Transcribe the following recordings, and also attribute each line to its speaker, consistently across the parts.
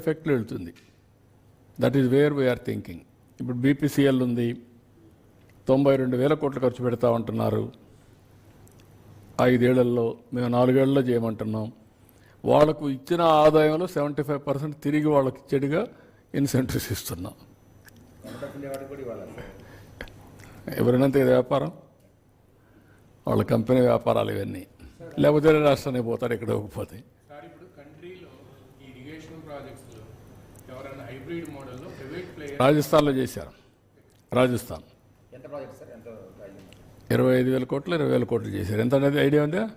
Speaker 1: ఎఫెక్ట్లో వెళ్తుంది. That is where we are thinking ఇప్పుడు BPCL ఉంది. తొంభై రెండు వేల కోట్లు ఖర్చు పెడతా ఉంటున్నారు. ఐదేళ్ళలో మేము నాలుగేళ్ళలో చేయమంటున్నాం. వాళ్ళకు ఇచ్చిన ఆదాయంలో సెవెంటీ ఫైవ్ పర్సెంట్ తిరిగి వాళ్ళకి ఇచ్చేట్టుగా ఇన్సెంటివ్స్ ఇస్తున్నాం. ఎవరినంత ఇది వ్యాపారం? వాళ్ళ కంపెనీ వ్యాపారాలు ఇవన్నీ. లేకపోతే రాష్ట్రానికి పోతారు ఇక్కడ పోతే
Speaker 2: సార్ ఇప్పుడు కంట్రీలో ఈ ఇరిగేషన్ ప్రాజెక్ట్స్లో ఎవరైనా హైబ్రిడ్ మోడల్లో ప్రైవేట్ ప్లేయర్
Speaker 1: రాజస్థాన్లో చేశారు. రాజస్థాన్.
Speaker 3: ఎంత ప్రాజెక్ట్ సార్? ఎంత ప్రైజ్
Speaker 1: ఇరవై ఐదు వేల కోట్లు ఇరవై వేల కోట్లు చేశారు. ఎంత అనేది ఐడియా ఉందా?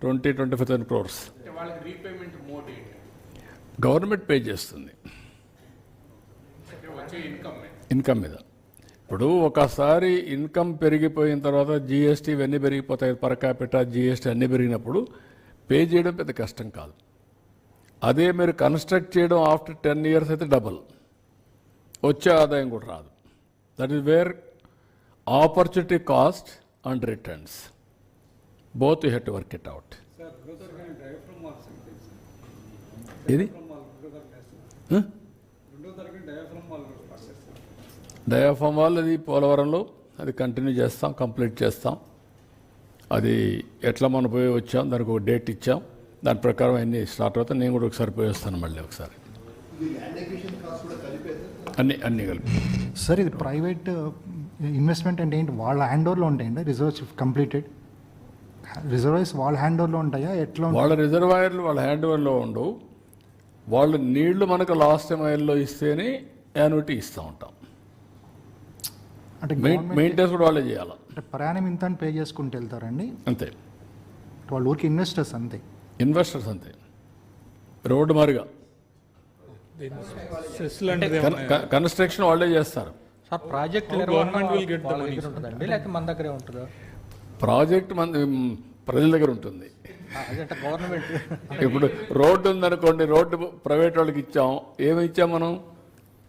Speaker 1: Twenty twenty five thousand crores.
Speaker 2: అంటే వాళ్ళకి రీపేమెంట్ మోడ్ ఏంటి?
Speaker 1: గవర్నమెంట్ పే చేస్తుంది.
Speaker 2: ఇన్కమ్
Speaker 1: ఇన్కమ్ మీద. ఇప్పుడు ఒకసారి ఇన్కమ్ పెరిగిపోయిన తర్వాత జీఎస్టీ ఇవన్నీ పెరిగిపోతాయి. పర్ క్యాపిటల్ జీఎస్టీ అన్నీ పెరిగినప్పుడు పే చేయడం పెద్ద కష్టం కాదు. అదే మీరు కన్స్ట్రక్ట్ చేయడం ఆఫ్టర్ టెన్ ఇయర్స్ అయితే డబల్. వచ్చే ఆదాయం కూడా రాదు. That is where opportunity cost and returns both you had work it out ఇది డయాఫామ్ వాళ్ళు అది పోలవరంలో అది కంటిన్యూ చేస్తాం కంప్లీట్ చేస్తాం. అది ఎట్లా మనం పోయి వచ్చాం దానికి ఒక డేట్ ఇచ్చాం. దాని ప్రకారం అన్నీ స్టార్ట్ అవుతాయి నేను కూడా ఒకసారి పోయి వస్తాను మళ్ళీ ఒకసారి. అన్ని అన్నీ కలిపి.
Speaker 4: సార్ ఇది ప్రైవేట్ ఇన్వెస్ట్మెంట్ అంటే ఏంటి? వాళ్ళ హ్యాండ్ ఓవర్లో ఉంటాయండి రిజర్వ్స్ కంప్లీటెడ్ రిజర్వాయర్స్ వాళ్ళ హ్యాండ్ ఓవర్లో ఉంటాయా? ఎట్లా?
Speaker 1: వాళ్ళ రిజర్వాయర్లు వాళ్ళ హ్యాండ్ ఓవర్లో ఉండవు. వాళ్ళు నీళ్ళు మనకు లాస్ట్ మైల్లో ఇస్తేనే యాన్యుటీ ఇస్తూ ఉంటాం.
Speaker 4: అంటే
Speaker 1: మెయింటెనెన్స్ కూడా వాళ్ళే చేయాలి.
Speaker 4: అంటే ప్రయాణం ఇంత అని పే చేసుకుంటూ వెళ్తారండి?
Speaker 1: అంతే.
Speaker 4: వాళ్ళ ఊరికి ఇన్వెస్టర్స్ అంతే.
Speaker 1: ఇన్వెస్టర్స్ అంతే. రోడ్డు మారిగా. కన్స్ట్రక్షన్ వాళ్ళే చేస్తారు.
Speaker 5: సార్ ప్రాజెక్ట్ ఉంటుందండి? లేకపోతే మన దగ్గరే ఉంటుందా?
Speaker 1: ప్రాజెక్ట్ మన ప్రజల దగ్గర ఉంటుంది.
Speaker 5: గవర్నమెంట్.
Speaker 1: ఇప్పుడు రోడ్డు ఉందనుకోండి రోడ్డు ప్రైవేట్ వాళ్ళకి ఇచ్చాం. ఏమి ఇచ్చాం మనం?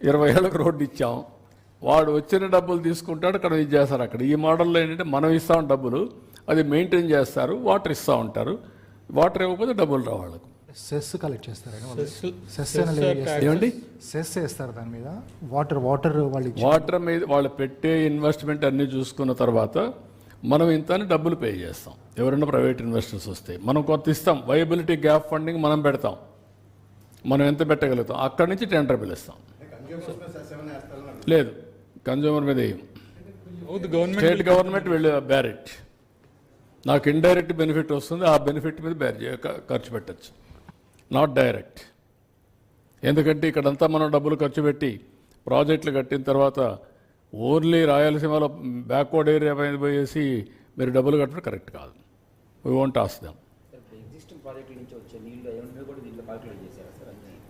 Speaker 1: ఇరవై ఏళ్ళకి రోడ్డు ఇచ్చాం. వాడు వచ్చిన డబ్బులు తీసుకుంటాడు అక్కడ ఇది చేస్తారు. అక్కడ ఈ మోడల్లో ఏంటంటే మనం ఇస్తాం డబ్బులు అది మెయింటైన్ చేస్తారు వాటర్ ఇస్తూ ఉంటారు. వాటర్ ఇవ్వకపోతే డబ్బులు రావు వాళ్ళకు.
Speaker 4: సెస్ కలెక్ట్ చేస్తారండి వాళ్ళు.
Speaker 6: సెస్
Speaker 4: సెస్
Speaker 6: సెస్
Speaker 4: అనేది
Speaker 6: tax.
Speaker 1: ఏమండి?
Speaker 4: సెస్ వేస్తారు దాని మీద. వాటర్ వాటర్ వాళ్ళు
Speaker 1: వాటర్ మీద వాళ్ళు పెట్టే ఇన్వెస్ట్మెంట్ అన్నీ చూసుకున్న తర్వాత మనం ఇంత అని డబ్బులు పే చేస్తాం. ఎవరైనా ప్రైవేట్ ఇన్వెస్టర్స్ వస్తే మనం కొంత ఇస్తాం. వైబిలిటీ గ్యాప్ ఫండింగ్ మనం పెడతాం. మనం ఎంత పెట్టగలుగుతాం? అక్కడి నుంచి టెండర్ పిలుస్తాం లేదు. కన్జ్యూమర్ మీద స్టేట్ గవర్నమెంట్ వెళ్ళి బ్యారెట్ నాకు ఇండైరెక్ట్ బెనిఫిట్ వస్తుంది ఆ బెనిఫిట్ మీద బేర్ ఖర్చు పెట్టచ్చు. నాట్ డైరెక్ట్ ఎందుకంటే ఇక్కడంతా మనం డబ్బులు ఖర్చు పెట్టి ప్రాజెక్టులు కట్టిన తర్వాత ఓన్లీ రాయలసీమలో బ్యాక్వర్డ్ ఏరియా పైన పోయేసి మీరు డబ్బులు కట్టడం కరెక్ట్ కాదు. వీ వాంట్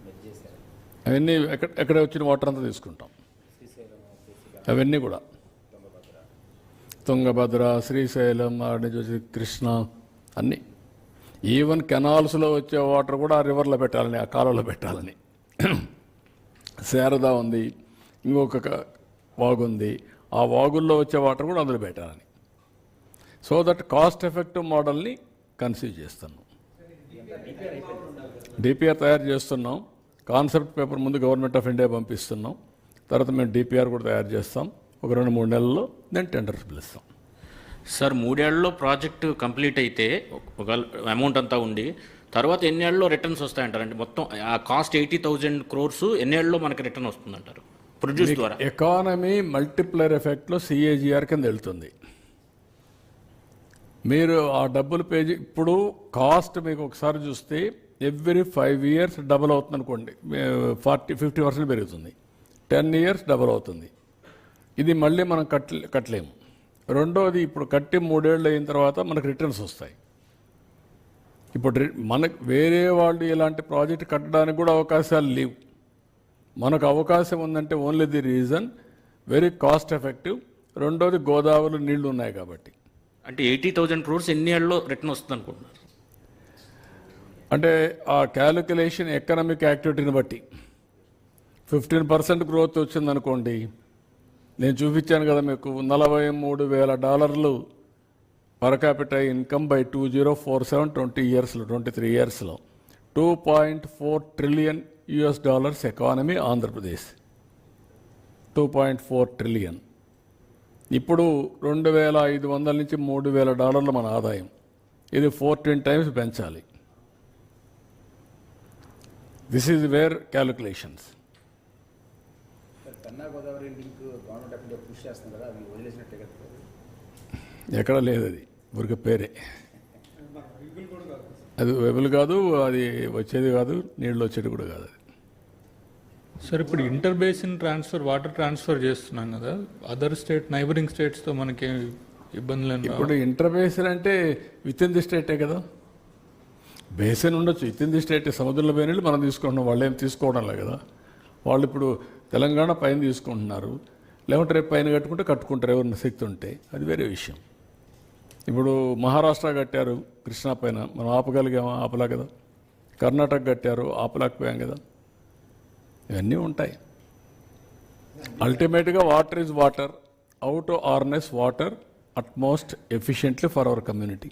Speaker 3: మెచ్ చేశారా
Speaker 1: అవన్నీ ఎక్కడ ఎక్కడ వచ్చిన వాటర్ అంతా తీసుకుంటాం. అవన్నీ కూడా.
Speaker 3: తుంగభద్ర
Speaker 1: శ్రీశైలం ఆడి చూసి కృష్ణ అన్నీ. ఈవెన్ కెనాల్స్లో వచ్చే వాటర్ కూడా ఆ రివర్లో పెట్టాలని ఆ కాలువలో పెట్టాలని. శారదా ఉంది ఇంకొక వాగు ఉంది ఆ వాగుల్లో వచ్చే వాటర్ కూడా అందులో పెట్టాలని. సో దట్ కాస్ట్ ఎఫెక్టివ్ మోడల్ని కన్సీవ్ చేస్తున్నాం. డిపిఆర్ తయారు చేస్తున్నాం. కాన్సెప్ట్ పేపర్ ముందు గవర్నమెంట్ ఆఫ్ ఇండియా పంపిస్తున్నాం. తర్వాత మేము డిపిఆర్ కూడా తయారు చేస్తాం. ఒక రెండు మూడు నెలల్లో దెన్ టెండర్స్ పిలుస్తాం.
Speaker 7: సార్ మూడేళ్ళలో ప్రాజెక్ట్ కంప్లీట్ అయితే ఒక అమౌంట్ అంతా ఉండి తర్వాత ఎన్నేళ్ళలో రిటర్న్స్ వస్తాయంటారు అంటే మొత్తం ఆ కాస్ట్ ఎయిటీ థౌజండ్ క్రోర్స్ ఎన్నేళ్ళలో మనకి రిటర్న్ వస్తుందంటారు? ప్రొడ్యూస్ ద్వారా.
Speaker 1: ఎకానమీ మల్టిప్లైర్ ఎఫెక్ట్లో సిఏజిఆర్ కింద వెళ్తుంది. మీరు ఆ డబ్బులు పే ఇప్పుడు కాస్ట్ మీకు ఒకసారి చూస్తే ఎవ్రీ ఫైవ్ ఇయర్స్ డబుల్ అవుతుంది అనుకోండి ఫార్టీ ఫిఫ్టీ పర్సెంట్ పెరుగుతుంది. టెన్ ఇయర్స్ డబుల్ అవుతుంది. ఇది మళ్ళీ మనం కట్ట కట్టలేము. రెండోది ఇప్పుడు కట్టి మూడేళ్ళు అయిన తర్వాత మనకు రిటర్న్స్ వస్తాయి. ఇప్పుడు మనకు వేరే వాళ్ళు ఇలాంటి ప్రాజెక్ట్ కట్టడానికి కూడా అవకాశాలు లేవు. మనకు అవకాశం ఉందంటే only the reason very cost effective రెండోది గోదావరిలో నీళ్ళు ఉన్నాయి కాబట్టి.
Speaker 7: అంటే ఎయిటీ థౌజండ్ క్రోర్స్ ఎన్నేళ్ళలో రిటర్న్ వస్తుంది అనుకుంటున్నారు?
Speaker 1: అంటే ఆ క్యాలిక్యులేషన్ ఎకనామిక్ యాక్టివిటీని బట్టి. ఫిఫ్టీన్ పర్సెంట్ గ్రోత్ వచ్చిందనుకోండి నేను చూపించాను కదా మీకు నలభై మూడు వేల డాలర్లు per capital income by two zero four seven twenty ఇయర్స్లో ట్వంటీ త్రీ ఇయర్స్లో two point four trillion US dollars economy Andhra Pradesh two point four trillion ఇప్పుడు రెండు వేల ఐదు వందల నుంచి మూడు వేల డాలర్లు మన ఆదాయం. ఇది ఫోర్టీన్ టైమ్స్ పెంచాలి. This is where calculations
Speaker 3: Penna Godavari link government అక్కడ పుష్ చేస్తుంది కదా అవి వదిలేసినట్టే కదా.
Speaker 1: ఎక్కడ లేదు అది ఊరికే పేరే. అది వెబుల్ కాదు అది వచ్చేది కాదు నీళ్ళు వచ్చేది కూడా కాదు అది
Speaker 6: సార్ ఇప్పుడు inter basin transfer water transfer చేస్తున్నాం కదా అదర్ స్టేట్ నైబరింగ్ స్టేట్స్తో మనకి ఇబ్బందులు?
Speaker 1: ఇప్పుడు ఇంటర్ బేసిన్ అంటే విత్ ఇన్ ది స్టేటే కదా బేసిన్ ఉండొచ్చు విత్ ఇన్ ది స్టేట్ సముద్రంలో పోయిన మనం తీసుకుంటున్నాం వాళ్ళు ఏం తీసుకోవడంలే కదా వాళ్ళు ఇప్పుడు తెలంగాణ పైన తీసుకుంటున్నారు లేకుంటే రేపు పైన కట్టుకుంటే కట్టుకుంటారు ఎవరిన శక్తి ఉంటే. అది వేరే విషయం. ఇప్పుడు మహారాష్ట్ర కట్టారు కృష్ణా పైన. మనం ఆపగలిగామా ఆపలా కదా. కర్ణాటక కట్టారు ఆపలేకపోయాం కదా. ఇవన్నీ ఉంటాయి. అల్టిమేట్గా water is water. Out harness water utmost efficiently for our community.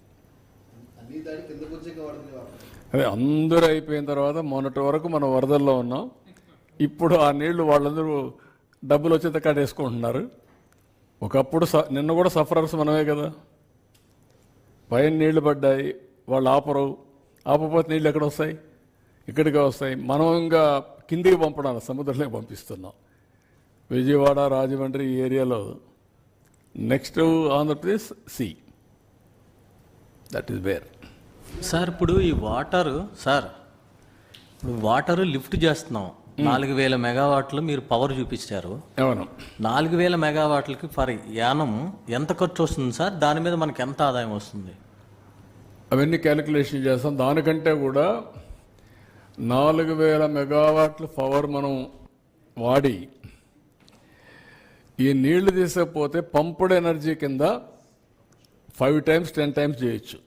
Speaker 1: అదే అందరూ అయిపోయిన తర్వాత మొన్నటి వరకు మనం వరదల్లో ఉన్నాం. ఇప్పుడు ఆ నీళ్ళు వాళ్ళందరూ డబ్బులు వచ్చేంత కట్టేసుకుంటున్నారు ఒకప్పుడు స- నిన్న కూడా సఫరర్స్ మనమే కదా. పైన నీళ్ళు పడ్డాయి వాళ్ళు ఆపరు. ఆపపోతే నీళ్ళు ఎక్కడ వస్తాయి? ఇక్కడికే వస్తాయి. మనం ఇంకా కిందికి పంపడాలి సముద్రంలోకి పంపిస్తున్నాం. విజయవాడ రాజమండ్రి ఈ ఏరియాలో. Next Andhra Pradesh see. That is where
Speaker 8: sir ఇప్పుడు ఈ వాటర్ సార్ ఇప్పుడు వాటర్ లిఫ్ట్ చేస్తున్నాం. నాలుగు వేల మెగావాట్లు మీరు పవర్ చూపించారు.
Speaker 1: అవును.
Speaker 8: నాలుగు వేల మెగావాట్లకి ఫర్ యానం ఎంత ఖర్చు వస్తుంది సార్? దాని మీద మనకి ఎంత ఆదాయం వస్తుంది?
Speaker 1: అవన్నీ క్యాలిక్యులేషన్ చేస్తాం. దానికంటే కూడా నాలుగు వేల మెగావాట్ల పవర్ మనం వాడి ఈ నీళ్ళు తీసకపోతే పంపుడ్ ఎనర్జీ కింద ఫైవ్ టైమ్స్ టెన్ టైమ్స్ చేయొచ్చు.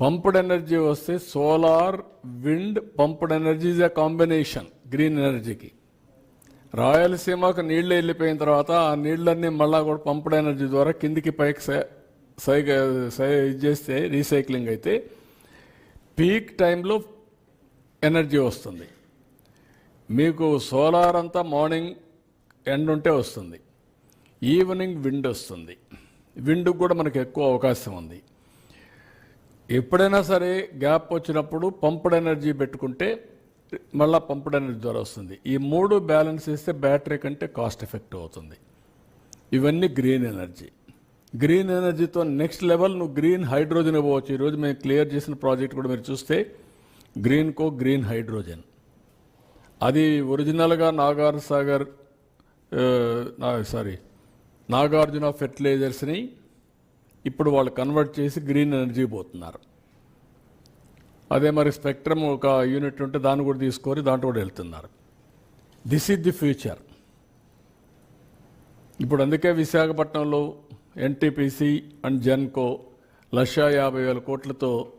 Speaker 1: పంప్డ్ ఎనర్జీ వస్తే solar wind pumped energy is a combination green ఎనర్జీకి. రాయలసీమకు నీళ్ళు వెళ్ళిపోయిన తర్వాత ఆ నీళ్ళన్నీ మళ్ళా కూడా పంప్డ్ ఎనర్జీ ద్వారా కిందికి పైకి సై సై సై ఇది చేస్తే రీసైక్లింగ్ అయితే పీక్ టైంలో ఎనర్జీ వస్తుంది. మీకు సోలార్ అంతా మార్నింగ్ ఎండ్ ఉంటే వస్తుంది. ఈవినింగ్ విండ్ వస్తుంది. విండ్కి కూడా మనకు ఎక్కువ అవకాశం ఉంది. ఎప్పుడైనా సరే గ్యాప్ వచ్చినప్పుడు పంప్డ్ ఎనర్జీ పెట్టుకుంటే మళ్ళీ పంప్డ్ ఎనర్జీ ద్వారా వస్తుంది. ఈ మూడు బ్యాలెన్స్ చేస్తే బ్యాటరీ కంటే కాస్ట్ ఎఫెక్టివ్ అవుతుంది. ఇవన్నీ గ్రీన్ ఎనర్జీ. గ్రీన్ ఎనర్జీతో నెక్స్ట్ లెవెల్ నువ్వు గ్రీన్ హైడ్రోజన్ ఇవ్వచ్చు ఈరోజు మేము క్లియర్ చేసిన ప్రాజెక్ట్ కూడా మీరు చూస్తే గ్రీన్ కో గ్రీన్ హైడ్రోజన్. అది ఒరిజినల్గా నాగార్ సాగర్ నా- సారీ నాగార్జున ఫెర్టిలైజర్స్ని ఇప్పుడు వాళ్ళు కన్వర్ట్ చేసి గ్రీన్ ఎనర్జీ పోతున్నారు. అదే మరి స్పెక్ట్రమ్ ఒక యూనిట్ ఉంటే దాన్ని కూడా తీసుకొని దాంట్లో కూడా వెళ్తున్నారు. దిస్ ఈజ్ ది ఫ్యూచర్ ఇప్పుడు అందుకే విశాఖపట్నంలో ఎన్టీపీసీ అండ్ జెన్కో లక్షా యాభై వేల కోట్లతో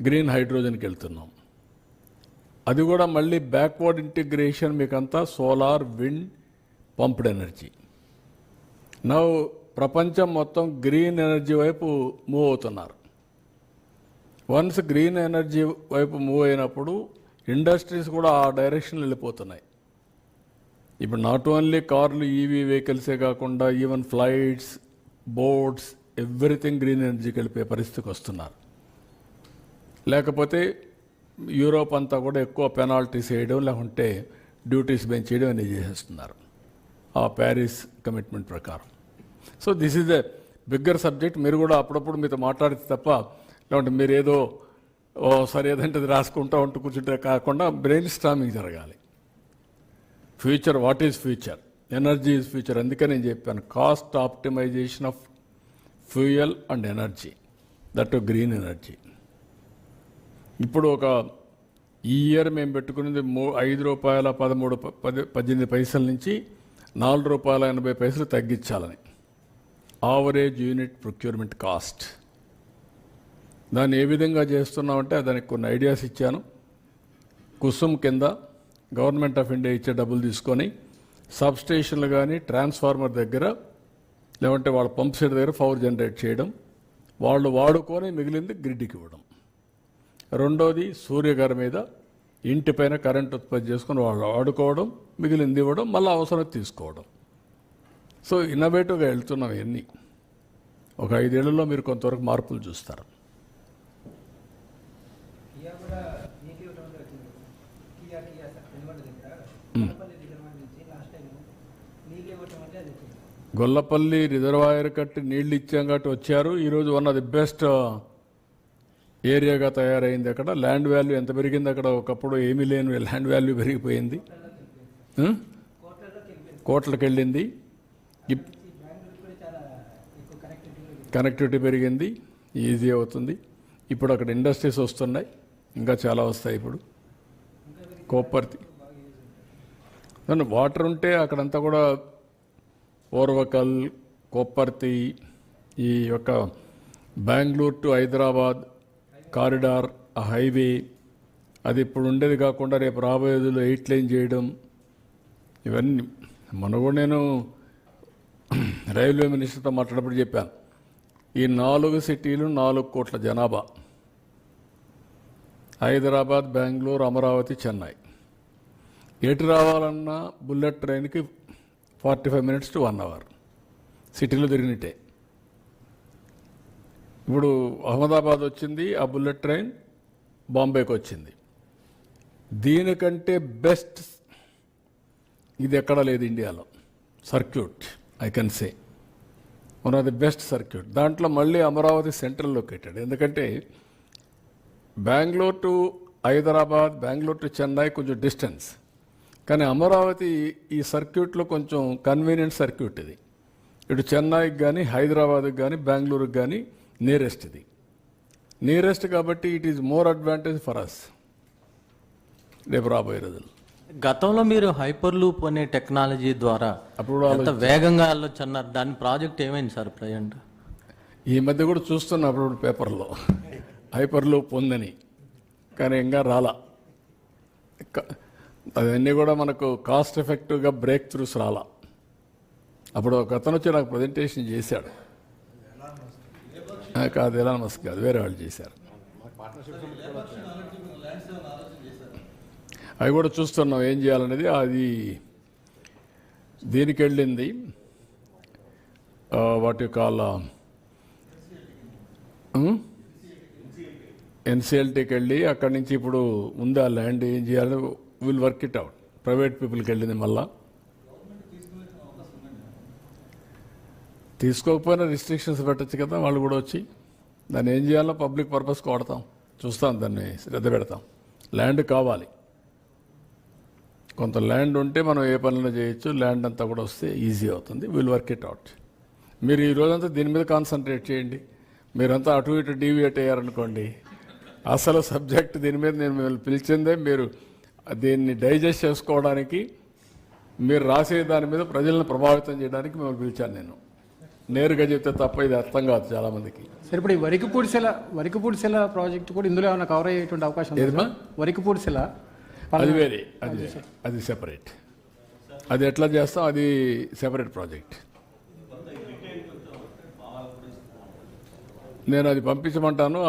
Speaker 1: గ్రీన్ హైడ్రోజన్కి వెళ్తున్నాం. అది కూడా మళ్ళీ బ్యాక్వర్డ్ ఇంటిగ్రేషన్ మీకంతా solar wind pumped energy now ప్రపంచం మొత్తం గ్రీన్ ఎనర్జీ వైపు మూవ్ అవుతున్నారు. వన్స్ గ్రీన్ ఎనర్జీ వైపు మూవ్ అయినప్పుడు ఇండస్ట్రీస్ కూడా ఆ డైరెక్షన్ వెళ్ళిపోతున్నాయి. ఇప్పుడు నాట్ ఓన్లీ కార్లు ఈవీ వెహికల్సే కాకుండా even flights boats everything green energy కలిపే పరిస్థితికి వస్తున్నారు. లేకపోతే యూరోప్ అంతా కూడా ఎక్కువ పెనాల్టీస్ వేయడం లేకుంటే డ్యూటీస్ పెంచేయడం అనేది చేసేస్తున్నారు. ఆ ప్యారిస్ కమిట్మెంట్ ప్రకారం. So this is a bigger subject మీరు కూడా అప్పుడప్పుడు మీతో మాట్లాడితే తప్ప లేకుంటే మీరు ఏదో ఓ సరే ఏదంటే రాసుకుంటా ఉంటూ కూర్చుంటే కాకుండా బ్రెయిన్ స్టామింగ్ జరగాలి. Future what is future energy is future అందుకే నేను చెప్పాను cost optimisation of fuel and energy that green energy ఇప్పుడు ఒక ఈ ఇయర్ మేము పెట్టుకున్నది మూ ఐదు రూపాయల పదమూడు ప- పది పద్దెనిమిది పైసల నుంచి నాలుగు రూపాయల ఎనభై పైసలు తగ్గించాలని. ఆవరేజ్ యూనిట్ ప్రొక్యూర్మెంట్ కాస్ట్ దాన్ని ఏ విధంగా చేస్తున్నామంటే దానికి కొన్ని ఐడియాస్ ఇచ్చాను. కుసుమ్ కింద గవర్నమెంట్ ఆఫ్ ఇండియా ఇచ్చే డబ్బులు తీసుకొని సబ్ స్టేషన్లు కానీ ట్రాన్స్ఫార్మర్ దగ్గర లేదంటే వాళ్ళ పంప్ సెట్ దగ్గర పవర్ జనరేట్ చేయడం వాళ్ళు వాడుకొని మిగిలింది గ్రిడ్కి ఇవ్వడం. రెండోది సూర్యగారి మీద ఇంటిపైన కరెంట్ ఉత్పత్తి చేసుకొని వాళ్ళు వాడుకోవడం మిగిలింది ఇవ్వడం మళ్ళీ అవసరం తీసుకోవడం. సో ఇన్నోవేటివ్గా వెళ్తున్నాం ఇవన్నీ. ఒక ఐదేళ్ళలో మీరు కొంతవరకు మార్పులు చూస్తారు.
Speaker 3: నీళ్ళు
Speaker 1: గొల్లపల్లి రిజర్వాయర్ కట్టి నీళ్ళు ఇచ్చాం కాబట్టి వచ్చారు. ఈరోజు వన్ ఆఫ్ ది బెస్ట్ ఏరియాగా తయారైంది అక్కడ. ల్యాండ్ వాల్యూ ఎంత పెరిగింది అక్కడ? ఒకప్పుడు ఏమీ లేని ల్యాండ్ వాల్యూ పెరిగిపోయింది? కోట్లకు వెళ్ళింది
Speaker 3: కనెక్టివిటీ
Speaker 1: కనెక్టివిటీ పెరిగింది ఈజీ అవుతుంది. ఇప్పుడు అక్కడ ఇండస్ట్రీస్ వస్తున్నాయి ఇంకా చాలా వస్తాయి ఇప్పుడు. కోపర్తి దాని వాటర్ ఉంటే అక్కడంతా కూడా ఓర్వకల్ కోపర్తి ఈ యొక్క బెంగళూరు టు హైదరాబాద్ కారిడార్ ఆ హైవే అది ఇప్పుడు ఉండేది కాకుండా రేపు రాబోయేదిలో ఎయిట్ లైన్ చేయడం ఇవన్నీ. మనకు కూడా నేను రైల్వే మినిస్టర్తో మాట్లాడబడి చెప్పాను ఈ నాలుగు సిటీలు నాలుగు కోట్ల జనాభా. హైదరాబాద్ బెంగళూరు అమరావతి చెన్నై. ఎటు రావాలన్నా బుల్లెట్ ట్రైన్కి forty five minutes to one hour. సిటీలో తిరిగినట్టే. ఇప్పుడు అహ్మదాబాద్ వచ్చింది ఆ బుల్లెట్ ట్రైన్ బాంబేకి వచ్చింది. దీనికంటే బెస్ట్ ఇది ఎక్కడా లేదు ఇండియాలో. Circuit. I can say one of the best circuit దాంట్లో మళ్ళీ అమరావతి సెంట్రల్ లొకేటెడ్ ఎందుకంటే బెంగళూరు టు హైదరాబాద్ బెంగళూరు టు చెన్నై కొంచెం డిస్టెన్స్ కానీ అమరావతి ఈ సర్క్యూట్లో కొంచెం కన్వీనియంట్ సర్క్యూట్ ఇది. ఇటు చెన్నైకి కానీ హైదరాబాద్కి కానీ బెంగళూరుకి కానీ నియరెస్ట్ ఇది. నియరెస్ట్ కాబట్టి it is more advantage for us రేపు రాబోయే రోజులు
Speaker 8: గతంలో మీరు హైపర్ లూప్ అనే టెక్నాలజీ ద్వారా
Speaker 1: అప్పుడు
Speaker 8: ఎంత వేగంగా వెళ్ళొచ్చు అన్నారు దాని ప్రాజెక్ట్ ఏమైంది సార్ ప్రజెంట్?
Speaker 1: ఈ మధ్య కూడా చూస్తున్నా అప్పుడు పేపర్లో హైపర్ లూప్ ఉందని కానీ ఇంకా రాలా. అవన్నీ కూడా మనకు కాస్ట్ ఎఫెక్టివ్గా బ్రేక్ త్రూస్ రాలా. అప్పుడు ఒక అతను వచ్చి నాకు ప్రజెంటేషన్ చేశాడు. కాదు ఎలా మస్క్ కాదు వేరే వాళ్ళు చేశారు. అవి కూడా చూస్తున్నాం ఏం చేయాలనేది. అది దీనికి వెళ్ళింది? వాటి కాల ఎన్సిఎల్టీకి వెళ్ళి అక్కడి నుంచి ఇప్పుడు ఉందా ల్యాండ్ ఏం చేయాలని will work it out. Private పీపుల్కి వెళ్ళింది మళ్ళా. తీసుకోకపోయినా రిస్ట్రిక్షన్స్ పెట్టచ్చు కదా వాళ్ళు కూడా వచ్చి. దాన్ని ఏం చేయాలో పబ్లిక్ పర్పస్కి వాడతాం. చూస్తాం దాన్ని శ్రద్ధ పెడతాం. ల్యాండ్ కావాలి. కొంత ల్యాండ్ ఉంటే మనం ఏ పనులు చేయొచ్చు ల్యాండ్ అంతా కూడా వస్తే ఈజీ అవుతుంది విల్ వర్క్ ఇట్ అవుట్. మీరు ఈ రోజంతా దీని మీద కాన్సన్ట్రేట్ చేయండి. మీరంతా అటు ఇటు డీవియేట్ అయ్యారనుకోండి. అసలు సబ్జెక్ట్ దీని మీద నేను మిమ్మల్ని పిలిచిందే మీరు దీన్ని డైజెస్ట్ చేసుకోవడానికి మీరు రాసే దాని మీద ప్రజలను ప్రభావితం చేయడానికి మిమ్మల్ని పిలిచాను నేను. నేరుగా చెప్తే తప్ప ఇది అర్థం కాదు చాలామందికి.
Speaker 9: సరే ఇప్పుడు ఈ వరికి పూడిసెల వరికి పూడిసెల ప్రాజెక్ట్ కూడా ఇందులో ఏమైనా కవర్ అయ్యేటువంటి అవకాశం ఉందా
Speaker 1: అది వేరే అది. అది సెపరేట్ అది ఎట్లా చేస్తాం? అది సెపరేట్ ప్రాజెక్ట్ నేను అది పంపించమంటాను.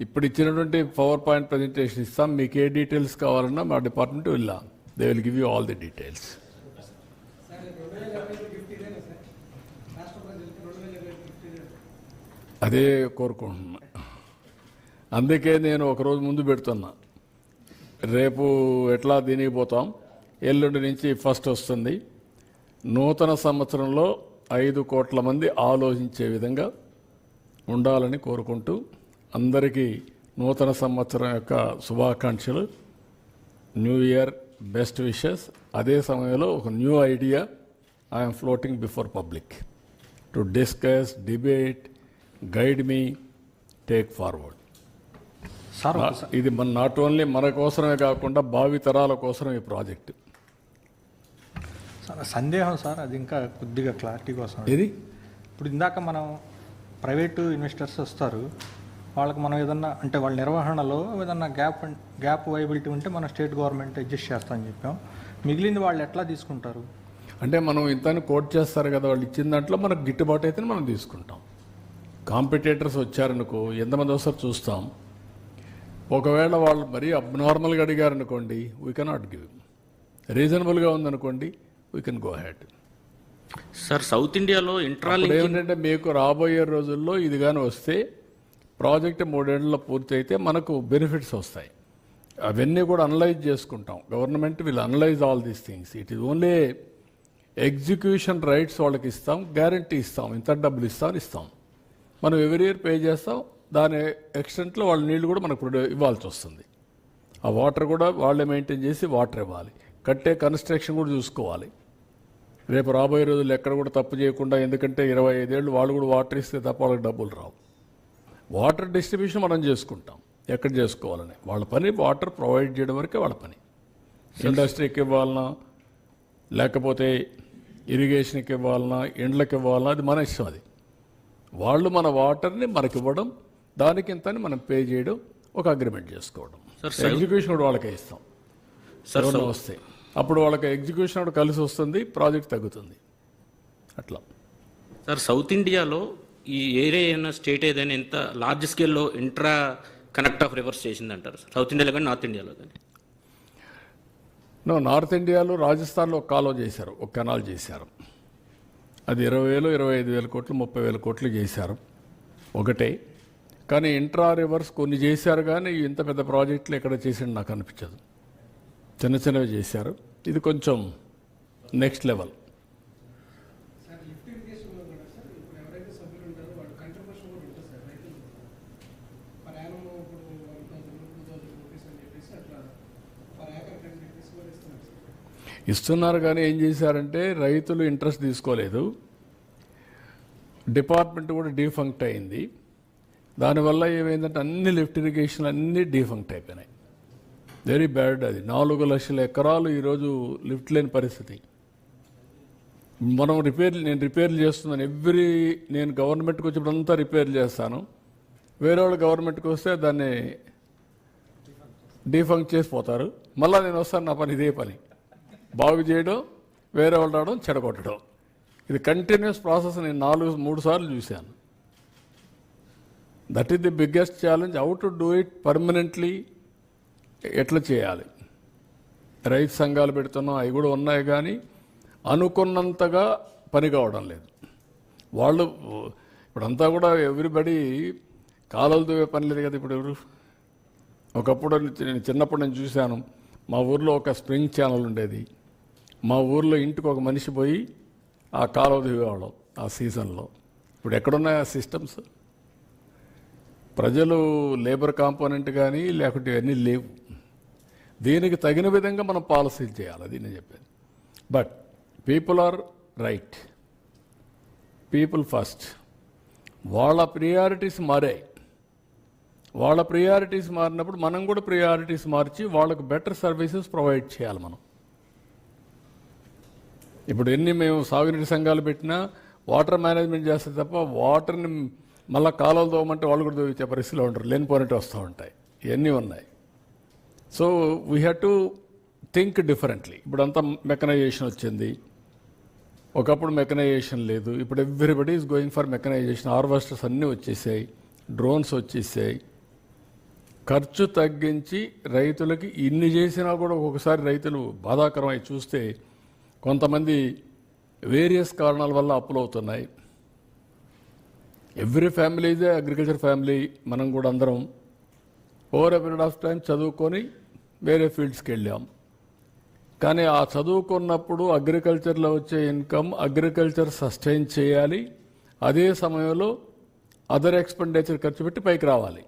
Speaker 1: ఇప్పుడు ఇచ్చినటువంటి పవర్ పాయింట్ ప్రజెంటేషన్ ఇస్తాం. మీకు ఏ డీటెయిల్స్ కావాలన్నా మా డిపార్ట్మెంట్ వెళ్ళాం. They will give you all the details అదే కోరుకుంటున్నా. అందుకే నేను ఒకరోజు ముందు పెడుతున్నా. రేపు ఎట్లా దీనికి పోతాం? ఎల్లుండి నుంచి ఫస్ట్ వస్తుంది. నూతన సంవత్సరంలో ఐదు కోట్ల మంది ఆలోచించే విధంగా ఉండాలని కోరుకుంటూ అందరికీ నూతన సంవత్సరం యొక్క శుభాకాంక్షలు. న్యూ ఇయర్ బెస్ట్ విషెస్ అదే సమయంలో ఒక new idea I'm floating before public to discuss debate guide me take forward
Speaker 5: sir
Speaker 1: ఇది మన నాట్ ఓన్లీ మన కోసమే కాకుండా భావి తరాల కోసం ఈ ప్రాజెక్ట్.
Speaker 5: సార్, సందేహం సార్ అది ఇంకా కొద్దిగా క్లారిటీ కోసం.
Speaker 1: ఇది
Speaker 5: ఇప్పుడు ఇందాక మనం ప్రైవేటు ఇన్వెస్టర్స్ వస్తారు వాళ్ళకి మనం ఏదన్నా అంటే వాళ్ళ నిర్వహణలో ఏదన్నా గ్యాప్ గ్యాప్ వైబిలిటీ ఉంటే మన స్టేట్ గవర్నమెంట్ అడ్జస్ట్ చేస్తామని చెప్పాం. మిగిలింది వాళ్ళు ఎట్లా తీసుకుంటారు?
Speaker 1: అంటే మనం ఇంత కోట్ చేస్తారు కదా వాళ్ళు ఇచ్చిన దాంట్లో మనకు గిట్టుబాటు అయితే మనం తీసుకుంటాం. కాంపిటేటర్స్ వచ్చారనుకో ఎంతమంది వస్తారు చూస్తాం. ఒకవేళ వాళ్ళు మరీ అబ్నార్మల్గా అడిగారు అనుకోండి వీ కెనాట్ గివ్ రీజనబుల్గా ఉందనుకోండి we can go ahead
Speaker 7: sir south ఇండియాలో ఇంట్రా
Speaker 1: ఇప్పుడు ఏమిటంటే మీకు రాబోయే రోజుల్లో ఇది కానీ వస్తే ప్రాజెక్ట్ మూడేళ్ళలో పూర్తి అయితే మనకు బెనిఫిట్స్ వస్తాయి. అవన్నీ కూడా అనలైజ్ చేసుకుంటాం. Government will analyse all these things it is only execution rights వాళ్ళకి ఇస్తాం గ్యారంటీ ఇస్తాం. ఇంత డబ్బులు ఇస్తాం ఇస్తాం. మనం ఎవరి ఇయర్ పే చేస్తాం దాని ఎక్స్టెంట్లో వాళ్ళ నీళ్ళు కూడా మనకు ఇవ్వాల్సి వస్తుంది. ఆ వాటర్ కూడా వాళ్ళే మెయింటైన్ చేసి వాటర్ ఇవ్వాలి. కట్టే కన్స్ట్రక్షన్ కూడా చూసుకోవాలి. రేపు రాబోయే రోజులు ఎక్కడ కూడా తప్పు చేయకుండా ఎందుకంటే ఇరవై ఐదేళ్ళు వాళ్ళు కూడా వాటర్ ఇస్తే తప్ప వాళ్ళకి డబ్బులు రావు. వాటర్ డిస్ట్రిబ్యూషన్ మనం చేసుకుంటాం. ఎక్కడ చేసుకోవాలని? వాళ్ళ పని వాటర్ ప్రొవైడ్ చేయడం వరకే వాళ్ళ పని. ఇండస్ట్రీకి ఇవ్వాలన్నా లేకపోతే ఇరిగేషన్కి ఇవ్వాలన్నా ఇండ్లకి ఇవ్వాలన్నా అది మన ఇష్టం అది. వాళ్ళు మన వాటర్ని మనకి ఇవ్వడం దానికి ఇంతని మనం పే చేయడం ఒక అగ్రిమెంట్ చేసుకోవడం. ఎగ్జిక్యూషన్ కూడా వాళ్ళకే ఇస్తాం.
Speaker 7: సార్
Speaker 1: ఎవరన్నా వస్తే. అప్పుడు వాళ్ళకి ఎగ్జిక్యూషన్ కూడా కలిసి వస్తుంది ప్రాజెక్ట్ తగ్గుతుంది. అట్లా.
Speaker 7: సార్ సౌత్ ఇండియాలో ఈ ఏరియా అయిన స్టేట్ ఏదైనా ఎంత లార్జ్ స్కేల్లో ఇంట్రా కనెక్ట్ ఆఫ్ రివర్స్ చేసిందంటారు సౌత్ ఇండియాలో కానీ నార్త్ ఇండియాలో కానీ.
Speaker 1: నో నార్త్ ఇండియాలో రాజస్థాన్లో ఒక కాలువ చేశారు ఒక కెనాల్ చేశారు. అది ఇరవై వేలు ఇరవై ఐదు వేల కోట్లు ముప్పై వేల కోట్లు చేశారు. ఒకటే. కానీ ఇంట్రా రివర్స్ కొన్ని చేశారు కానీ ఇంత పెద్ద ప్రాజెక్టులు ఎక్కడ చేసిండు నాకు అనిపించదు. చిన్న చిన్నవి చేశారు. ఇది కొంచెం నెక్స్ట్ లెవెల్
Speaker 3: ఇస్తున్నారు
Speaker 1: కానీ ఏం చేశారంటే రైతులు ఇంట్రెస్ట్ తీసుకోలేదు. డిపార్ట్మెంట్ కూడా డీఫంక్ట్ అయింది. దానివల్ల ఏమైందంటే అన్ని లిఫ్ట్ ఇరిగేషన్ అన్నీ డీఫంక్ట్ అయిపోయినాయి. వెరీ బ్యాడ్ అది. నాలుగు లక్షల ఎకరాలు ఈరోజు లిఫ్ట్ లేని పరిస్థితి. మనం రిపేర్ నేను రిపేర్లు చేస్తున్నాను. ఎవ్రీ నేను గవర్నమెంట్కి వచ్చినప్పుడంతా రిపేర్లు చేస్తాను. వేరే వాళ్ళు గవర్నమెంట్కి వస్తే దాన్ని డీఫంక్ట్ చేసిపోతారు మళ్ళీ నేను వస్తాను నా పని ఇదే పని. బాగు చేయడం వేరే వాళ్ళు రావడం చెడగొట్టడం. ఇది కంటిన్యూస్ ప్రాసెస్ నేను నాలుగు మూడు సార్లు చూశాను. That is the biggest challenge how to do it permanently ఎట్లా చేయాలి? రైతు సంఘాలు పెడుతున్నాం అవి కూడా ఉన్నాయి కానీ అనుకున్నంతగా పని కావడం లేదు. వాళ్ళు ఇప్పుడంతా కూడా ఎవ్రీబడి కాలువలు దువ్వే పని లేదు కదా ఇప్పుడు ఎవరు? ఒకప్పుడు నేను చిన్నప్పుడు నేను చూశాను మా ఊర్లో ఒక స్ప్రింగ్ ఛానల్ ఉండేది. మా ఊర్లో ఇంటికి ఒక మనిషి పోయి ఆ కాలువ దిగేవాళ్ళం ఆ సీజన్లో ఇప్పుడు ఎక్కడున్నాయి ఆ సిస్టమ్స్ ప్రజలు లేబర్ కాంపోనెంట్ కానీ లేకుంటే ఇవన్నీ లేవు. దీనికి తగిన విధంగా మనం పాలసీలు చేయాలి అది నేను చెప్పేది. But people are right people first వాళ్ళ ప్రియారిటీస్ మారాయి. వాళ్ళ ప్రియారిటీస్ మారినప్పుడు మనం కూడా ప్రియారిటీస్ మార్చి వాళ్ళకు బెటర్ సర్వీసెస్ ప్రొవైడ్ చేయాలి మనం. ఇప్పుడు ఎన్ని మేము సాగునీటి సంఘాలు పెట్టినా వాటర్ మేనేజ్మెంట్ చేస్తే తప్ప వాటర్ని మళ్ళీ కాలువలు తోమంటే వాళ్ళు కూడా తోవిచ్చే పరిస్థితిలో ఉంటారు. లేనిపోయినట్టు వస్తూ ఉంటాయి. ఇవన్నీ ఉన్నాయి. So we have to think differently ఇప్పుడు అంతా మెకనైజేషన్ వచ్చింది. ఒకప్పుడు మెకనైజేషన్ లేదు. ఇప్పుడు everybody is going for mechanisation harvesters అన్నీ వచ్చేసాయి. డ్రోన్స్ వచ్చేసాయి. ఖర్చు తగ్గించి రైతులకి ఇన్ని చేసినా కూడా ఒక్కొక్కసారి రైతులు బాధాకరమై చూస్తే కొంతమంది వేరియస్ కారణాల వల్ల అప్పులు అవుతున్నాయి ఎవ్రీ ఫ్యామిలీ ఇదే అగ్రికల్చర్ ఫ్యామిలీ మనం కూడా అందరం over a period of time చదువుకొని వేరే ఫీల్డ్స్కి వెళ్ళాం. కానీ ఆ చదువుకున్నప్పుడు అగ్రికల్చర్లో వచ్చే ఇన్కమ్ అగ్రికల్చర్ సస్టైన్ చేయాలి. అదే సమయంలో అదర్ ఎక్స్పెండిచర్ ఖర్చు పెట్టి పైకి రావాలి.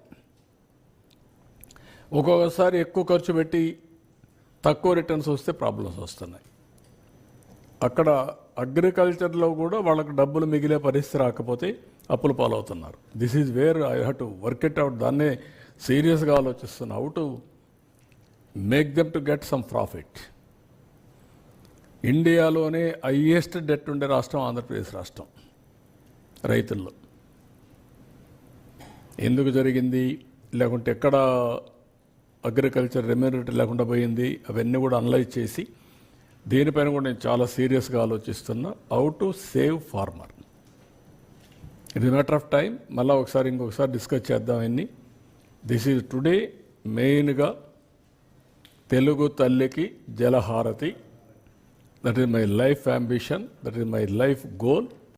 Speaker 1: ఒక్కొక్కసారి ఎక్కువ ఖర్చు పెట్టి తక్కువ రిటర్న్స్ వస్తే ప్రాబ్లమ్స్ వస్తున్నాయి. అక్కడ అగ్రికల్చర్లో కూడా వాళ్ళకి డబ్బులు మిగిలే పరిస్థితి రాకపోతే అప్పుల పాలవుతున్నారు. This is where I have to work it out దాన్నే సీరియస్గా ఆలోచిస్తున్నా how to make them to get some profit ఇండియాలోనే హయ్యెస్ట్ డెట్ ఉండే రాష్ట్రం ఆంధ్రప్రదేశ్ రాష్ట్రం రైతుల్లో. ఎందుకు జరిగింది? లేకుంటే ఎక్కడ అగ్రికల్చర్ రెమ్యూనరేట్ లేకుండా పోయింది? అవన్నీ కూడా అనలైజ్ చేసి దీనిపైన కూడా నేను చాలా సీరియస్గా ఆలోచిస్తున్నా how to save farmer it matter of time మళ్ళీ ఒకసారి ఇంకొకసారి డిస్కస్ చేద్దాం అన్ని దిస్ ఈజ్ టుడే మెయిన్గా తెలుగు తల్లికి జలహారతి. That is my life ambition that is my life goal